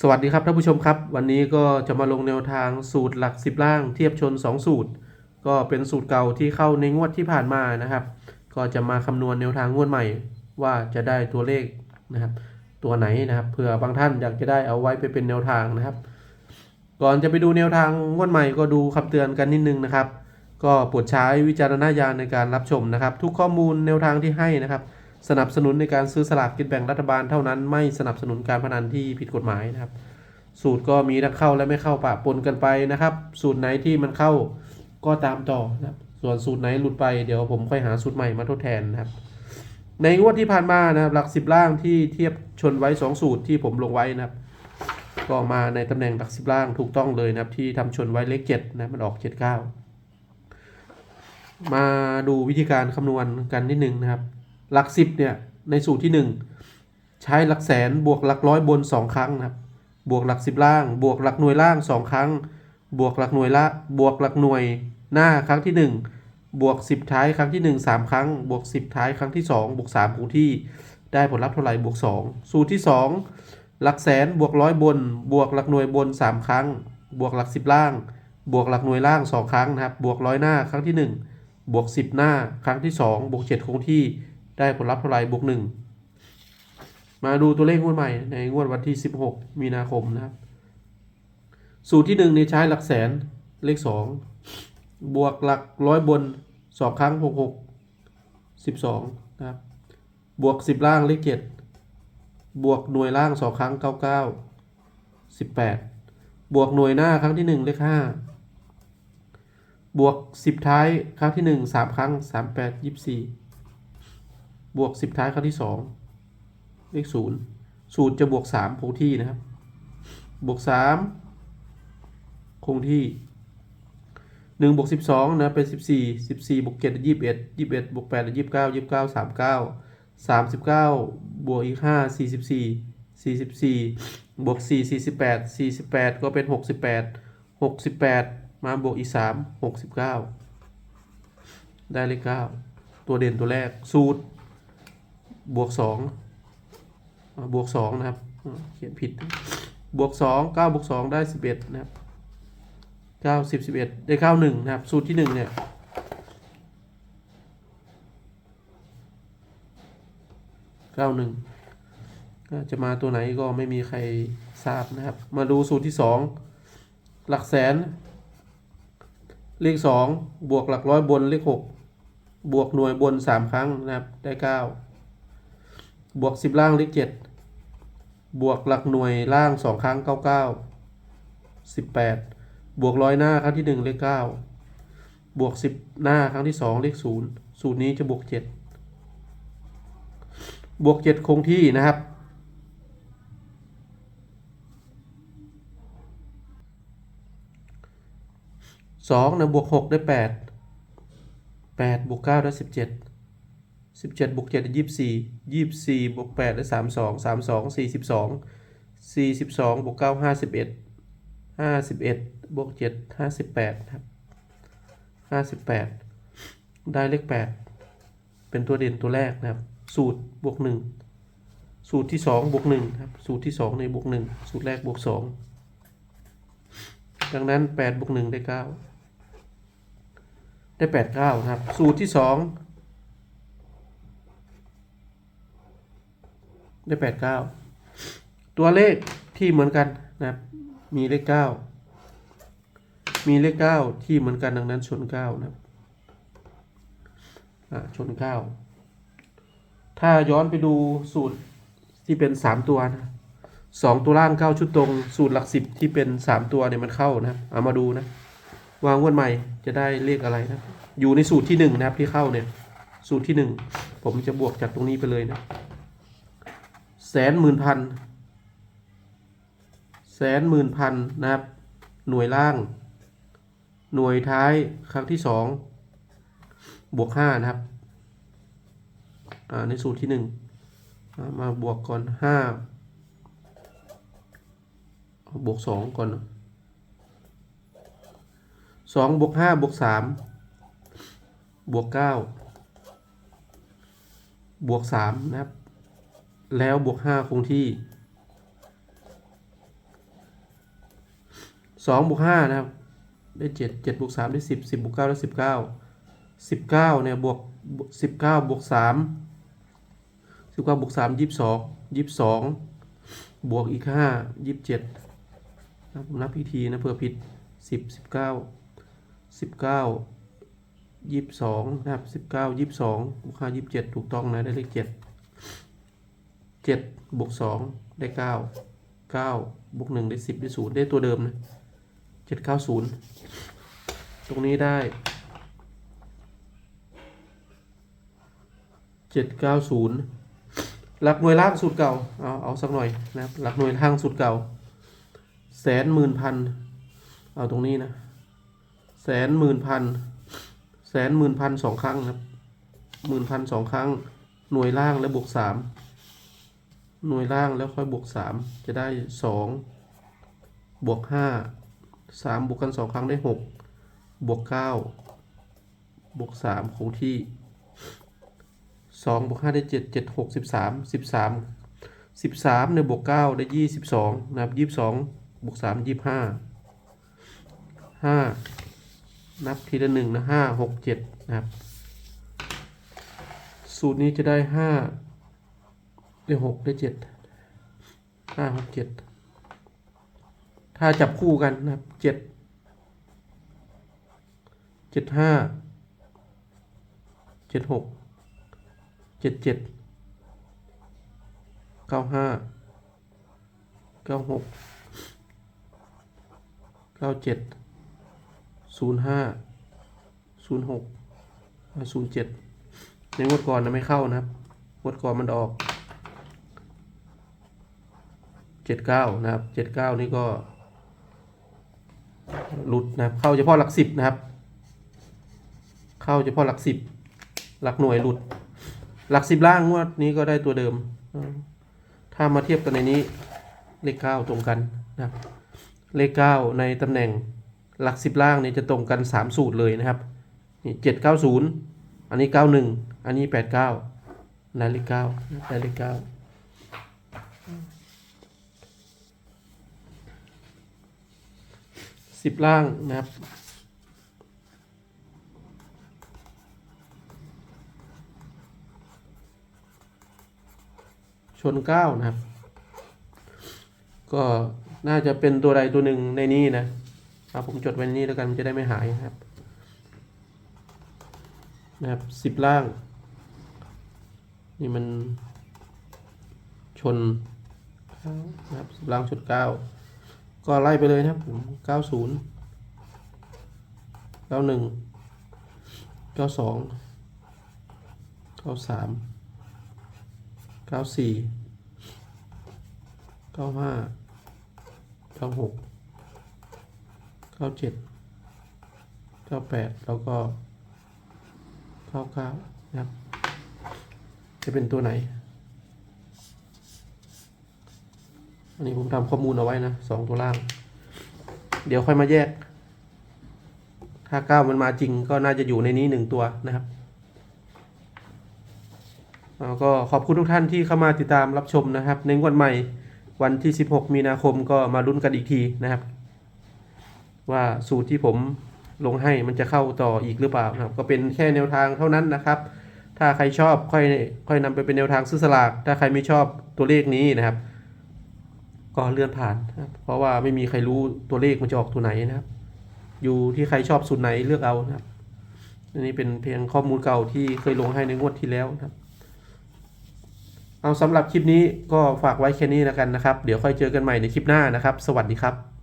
สวัสดีครับท่านผู้ชมครับ วันนี้ก็จะมาลงแนวทางสูตรหลัก 10 ล่างเทียบชน 2 สูตร ก็เป็นสูตรเก่าที่เข้าในงวดที่ผ่านมานะครับ ก็จะมาคำนวณแนวทางงวดใหม่ ว่าจะได้ตัวเลขนะครับ ตัวไหนนะครับเผื่อบางท่านอยากจะได้เอาไว้ไปเป็นแนวทางนะครับ ก่อนจะไปดูแนวทางงวดใหม่ก็ดูคำเตือนกันนิดนึงนะครับ ก็โปรดใช้วิจารณญาณในการรับชมนะครับ ทุกข้อมูลแนวทางที่ให้นะครับ สนับสนุนในการซื้อสลากกินแบ่งรัฐบาลเท่านั้น ไม่สนับสนุนการพนันที่ผิดกฎหมายนะครับ สูตรก็มีทั้งเข้าและไม่เข้าปะปนกันไปนะครับ สูตรไหนที่มันเข้าก็ตามต่อนะครับ ส่วนสูตรไหนหลุดไปเดี๋ยวผมค่อยหาสูตรใหม่มาทดแทนนะครับ ในงวดที่ผ่านมานะครับหลักสิบล่างที่เทียบชนไว้ 2 สูตรที่ผมลงไว้นะครับ ก็มาในตำแหน่งหลักสิบล่างถูกต้องเลยนะครับ ที่ทำชนไว้เลขเจ็ดนะมันออกเจ็ดเก้ามาดูวิธีการคำนวณกันนิดนึงนะครับ หลักสิบเนี่ยในสูตรที่หนึ่งใช้หลักแสนบวกหลักร้อยบนสองครั้งนะครับบวกหลักสิบล่าง บวกหลักหน่วยล่างสองครั้ง บวกหลักหน่วยละบวกหลักหน่วยหน้าครั้งที่หนึ่งบวกสิบท้ายครั้งที่หนึ่งสามครั้ง บวกสิบท้ายครั้งที่สองบวกสามคงที่ได้ผลลัพธ์เท่าไหร่บวกสองสูตรที่สองหลักแสนบวกร้อยบน บวกหลักหน่วยบนสามครั้ง บวกหลักสิบล่าง บวกหลักหน่วยล่างสองครั้งนะครับบวกร้อยหน้าครั้งที่หนึ่งบวกสิบหน้าครั้งที่สองบวกเจ็ดคงที่ ได้ผลลัพธ์เท่าไหร่บวกหนึ่งมาดูตัวเลขงวดใหม่ในงวดวันที่ 16 มีนาคมนะครับ สูตรที่หนึ่งเนี่ยใช้หลักแสนเลขสองบวกหลักร้อยบนสองครั้งหกหกสิบสองนะครับ บวกสิบล่างเลขเจ็ดบวกหน่วยล่างสองครั้งเก้าเก้าสิบแปดบวกหน่วยหน้าครั้งที่หนึ่งเลขห้าบวกสิบท้ายครั้งที่หนึ่งสามครั้งสามแปดยี่สี่ บวกสิบท้ายครั้งที่สองเลขศูนย์สูตรจะบวกสามคงที่นะครับ บวกสามคงที่หนึ่งบวกสิบสองนะ เป็นสิบสี่สิบสี่บวกเจ็ดยี่สิบเอ็ดยี่สิบเอ็ดบวกแปดยี่สิบเก้ายี่สิบเก้าสามเก้าสามสิบเก้าบวกอีกห้าสี่สิบสี่สี่สิบสี่บวกสี่สี่สิบแปดสี่สิบแปดก็เป็นหกสิบแปดหกสิบแปดมาบวกอีกสามหกสิบเก้าได้เลขเก้าตัวเด่นตัวแรกสูตร บวกสองบวกสองนะครับ เขียนผิด บวกสองเก้าบวกสองได้สิบเอ็ดนะครับเก้าสิบสิบเอ็ดได้เก้าหนึ่งนะครับ สูตรที่หนึ่งเนี่ยเก้าหนึ่งจะมาตัวไหนก็ไม่มีใครทราบนะครับ มาดูสูตรที่สองหลักแสน เลขสองบวกหลักร้อยบนเลขหกบวกหน่วยบนสามครั้งนะครับ ได้เก้า บวกสิบล่างเลขเจ็ดบวกหลักหน่วยล่างสองครั้งเก้าเก้าสิบแปดบวกร้อยหน้าครั้งที่หนึ่งเลขเก้าบวกสิบหน้าครั้งที่สองเลขศูนย์สูตรนี้จะบวกเจ็ดบวกเจ็ดคงที่นะครับ สองนะบวกหกได้แปดแปดบวกเก้าได้สิบเจ็ด 17บวก7เป็น24 24บวก8ได้32 32 42 42บวก9 51 51บวก7 58ครับ58 ได้เลข 8 เป็นตัวเด่นตัวแรกนะครับ สูตรบวก 1 สูตรที่ 2 บวก1ครับ สูตรที่ 2 ในบวก 1 สูตรแรกบวก 2 ดังนั้น8บวก1ได้ 9 ได้ 8 9 ครับ สูตรที่ 2 ได้แปดเก้าตัวเลขที่เหมือนกันนะครับ มีเลขเก้ามีเลขเก้าที่เหมือนกันดังนั้นชนเก้านะครับอ่าชนเก้าถ้าย้อนไปดูสูตรที่เป็นสามตัวนะสองตัวล่างเก้าชุดตรง สูตรหลักสิบที่เป็นสามตัวเนี่ยมันเข้านะเอามาดูนะวางวนใหม่จะได้เลขอะไรนะ อยู่ในสูตรที่หนึ่งนะครับที่เข้าเนี่ย สูตรที่หนึ่งผมจะบวกจากตรงนี้ไปเลยนะ แสนหมื่นพัน แสนหมื่นพันนะครับ หน่วยล่าง หน่วยท้ายครั้งที่สองบวกห้านะครับ อ่า ในสูตรที่หนึ่งมาบวกก่อนห้าเอาบวกสองก่อนสองบวกห้าบวกสามบวกเก้าบวกสามนะครับ แล้วบวกห้าคงที่สองบวกห้านะครับ ได้เจ็ดเจ็ดบวกสามได้สิบสิบบวกเก้าได้สิบเก้าสิบเก้าเนี่ยบวกสิบเก้าบวกสามสิบเก้าบวกสามยี่สิบสองยี่สิบสองบวกอีกห้ายี่สิบเจ็ดนะผมนับอีกทีนะเผื่อผิดสิบสิบเก้าสิบเก้ายี่สิบสองนะครับสิบเก้ายี่สิบสองบวกห้ายี่สิบเจ็ดถูกต้องนะได้เลขเจ็ด เจ็ดบวกสองได้เก้าเก้าบวกหนึ่งได้สิบได้ศูนย์ได้ตัวเดิมนะเจ็ดเก้าศูนย์ตรงนี้ได้เจ็ดเก้าศูนย์หลักหน่วยล่างสูตรเก่า เอาเอาสักหน่อยนะครับหลักหน่วยล่างสูตรเก่า แสนหมื่นพัน เอาตรงนี้นะ แสนหมื่นพัน แสนหมื่นพันสองครั้งครับหมื่นพันสองครั้ง หน่วยล่างแล้วบวกสาม หน่วยล่างแล้วค่อยบวกสามจะได้สองบวกห้าสามบวกกันสองครั้งได้หกบวกเก้าบวกสามคงที่สองบวกห้าได้เจ็ดเจ็ดหกสิบสามสิบสามสิบสามเนี่ยบวกเก้าได้ยี่สิบสองนะครับยี่สิบสองบวกสามยี่สิบห้าห้านับทีละหนึ่งนะห้าหกเจ็ดนะครับ สูตรนี้จะได้ห้า ได้หกได้เจ็ดห้าหกเจ็ดถ้าจับคู่กันนะครับเจ็ดเจ็ดห้าเจ็ดหกเจ็ดเจ็ดเก้าห้าเก้าหกเก้าเจ็ดศูนย์ห้าศูนย์หกศูนย์เจ็ดในงวดก่อนนะไม่เข้านะครับงวดก่อนมันออก เจ็ดเก้านะครับเจ็ดเก้านี่ก็หลุดนะครับเข้าเฉพาะหลักสิบนะครับ เข้าเฉพาะหลักสิบหลักหน่วยหลุด หลักสิบล่างงวดนี้ก็ได้ตัวเดิม ถ้ามาเทียบกันในนี้เลขเก้าตรงกันนะครับเลขเก้าในตำแหน่งหลักสิบล่างนี่จะตรงกันสามสูตรเลยนะครับนี่เจ็ดเก้าศูนย์อันนี้เก้าหนึ่งอันนี้แปดเก้าได้เลขเก้าได้เลขเก้า สิบล่างนะครับชนเก้านะครับ ก็น่าจะเป็นตัวใดตัวหนึ่งในนี้นะเอาผมจดไว้นนี้แล้วกันมันจะได้ไม่หายนะครับ นะครับสิบล่าง นี่มันชนเก้านะครับสิบล่างชนเก้า ก็ไล่ไปเลยนะครับผมเก้าศูนย์เก้าหนึ่งเก้าสองเก้าสามเก้าสี่เก้าห้าเก้าหกเก้าเจ็ดเก้าแปดแล้วก็เก้าเก้านะครับ จะเป็นตัวไหน อันนี้ผมทำข้อมูลเอาไว้นะสองตัวล่าง เดี๋ยวค่อยมาแยก ถ้าเก้ามันมาจริงก็น่าจะอยู่ในนี้หนึ่งตัวนะครับแล้วก็ขอบคุณทุกท่านที่เข้ามาติดตามรับชมนะครับ ในงวดใหม่วันที่ 16 มีนาคมก็มาลุ้นกันอีกทีนะครับ ว่าสูตรที่ผมลงให้มันจะเข้าต่ออีกหรือเปล่านะครับ ก็เป็นแค่แนวทางเท่านั้นนะครับ ถ้าใครชอบค่อยค่อยนำไปเป็นแนวทางซื้อสลาก ถ้าใครไม่ชอบตัวเลขนี้นะครับ ก็เลื่อนผ่านนะครับเพราะว่าไม่มีใครรู้ตัวเลขมันจะออกตัวไหนนะครับ อยู่ที่ใครชอบสูตรไหนเลือกเอานะครับ อันนี้เป็นเพียงข้อมูลเก่าที่เคยลงให้ในงวดที่แล้วนะครับ เอาสำหรับคลิปนี้ก็ฝากไว้แค่นี้แล้วกันนะครับ เดี๋ยวค่อยเจอกันใหม่ในคลิปหน้านะครับ สวัสดีครับ